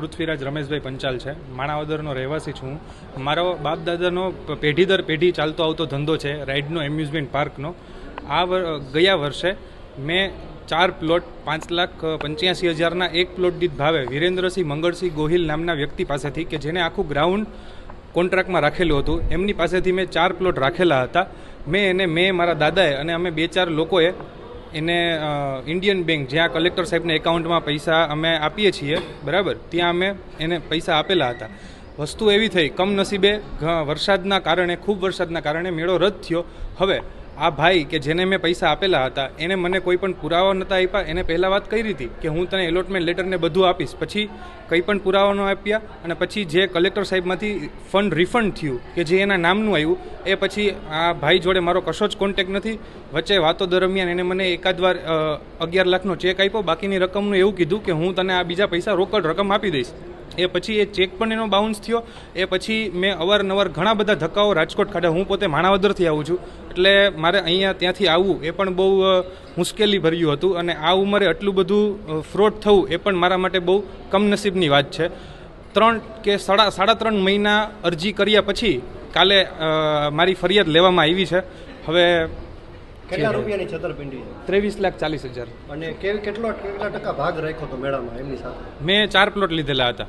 પૃથ્વીરાજ રમેશભાઈ પંચાલ છે. માણાવદરનો રહેવાસી છું. મારો બાપ દાદાનો પેઢી દર પેઢી ચાલતો આવતો ધંધો છે રાઇડનો એમ્યુઝમેન્ટ પાર્કનો. આ ગયા વર્ષે મેં ચાર પ્લોટ પાંચ લાખ પંચ્યાસી હજારના એક પ્લોટ દીઠ ભાવે વિરેન્દ્રસિંહ મંગળસિંહ ગોહિલ નામના વ્યક્તિ પાસેથી કે જેને આખું ગ્રાઉન્ડ કોન્ટ્રાક્ટમાં રાખેલું હતું. એમની પાસેથી મેં ચાર પ્લોટ રાખેલા હતા. મેં એને, મેં મારા દાદાએ અને અમે બે ચાર લોકોએ એને ઇન્ડિયન બેંક જ્યાં કલેક્ટર સાહેબના એકાઉન્ટમાં પૈસા અમે આપીએ છીએ, બરાબર? ત્યાં અમે એને પૈસા આપેલા હતા. વસ્તુ એવી થઈ, કમનસીબે વરસાદના કારણે, ખૂબ વરસાદના કારણે મેળો રદ થયો. હવે આ ભાઈ કે જેને મેં પૈસા આપેલા હતા, એને મને કોઈ પણ પુરાવા નહોતા આપ્યા, એને પહેલાં વાત કરી હતી કે હું તને એલોટમેન્ટ લેટરને બધું આપીશ. પછી કંઈ પણ પુરાવા ન આપ્યા અને પછી જે કલેક્ટર સાહેબમાંથી ફંડ રિફંડ થયું કે જે એના નામનું આવ્યું, એ પછી આ ભાઈ જોડે મારો કશો જ કોન્ટેક્ટ નથી. વચ્ચે વાતો દરમિયાન એને મને એકાદ વાર અગિયાર લાખનો ચેક આપ્યો. બાકીની રકમનું એવું કીધું કે હું તને આ બીજા પૈસા રોકડ રકમ આપી દઈશ. એ પછી એ ચેક પણ એનો બાઉન્સ થયો. એ પછી મેં અવારનવાર ઘણા બધા ધક્કાઓ રાજકોટ ખાતે. હું પોતે માણાવદરથી આવું છું. એટલે મારે અહીંયા ત્યાંથી આવવું એ પણ બહુ મુશ્કેલી ભર્યું હતું અને આ ઉંમરે આટલું બધું ફ્રોડ થવું એ પણ મારા માટે બહુ કમનસીબની વાત છે. ત્રણ કે સાડા સાડા ત્રણ મહિના અરજી કર્યા પછી કાલે મારી ફરિયાદ લેવામાં આવી છે. હવે કેટલા રૂપિયાની છતરપિંડી? ત્રેવીસ લાખ ચાલીસ હજાર. અને કેવી કેટલો કેટલા ટકા ભાગ રાખ્યો હતો મેળામાં એમની સાથે? મેં ચાર પ્લોટ લીધેલા હતા.